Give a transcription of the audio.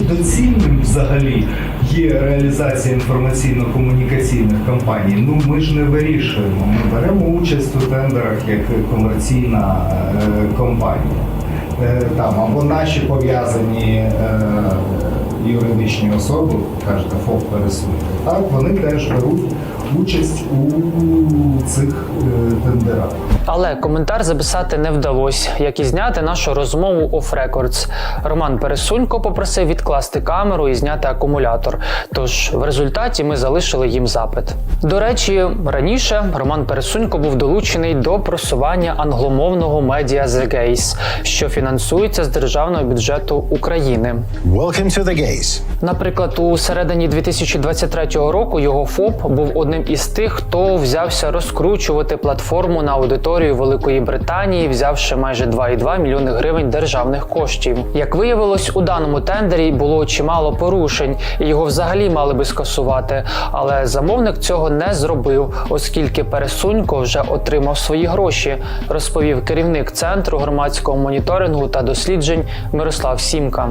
доцільним взагалі є реалізація інформаційно-комунікаційних кампаній? Ну ми ж не вирішуємо. Ми беремо участь у тендерах як комерційна е, компанія. Е, там або наші пов'язані е, юридичні особи, кажете, ФОП пересунути, так вони теж беруть участь у цих е, тендерах. Але коментар записати не вдалося, як і зняти нашу розмову оф рекордс. Роман Пересунько попросив відкласти камеру і зняти акумулятор. Тож в результаті ми залишили їм запит. До речі, раніше Роман Пересунько був долучений до просування англомовного медіа The Gaze, що фінансується з державного бюджету України. Welcome to the gays. Наприклад, у середині 2023 року його ФОП був одним із тих, хто взявся розкручувати платформу на аудиторію Великої Британії, взявши майже 2,2 мільйони гривень державних коштів. Як виявилось, у даному тендері було чимало порушень, і його взагалі мали би скасувати. Але замовник цього не зробив, оскільки пересунько вже отримав свої гроші, розповів керівник центру громадського моніторингу та досліджень Мирослав Сімка.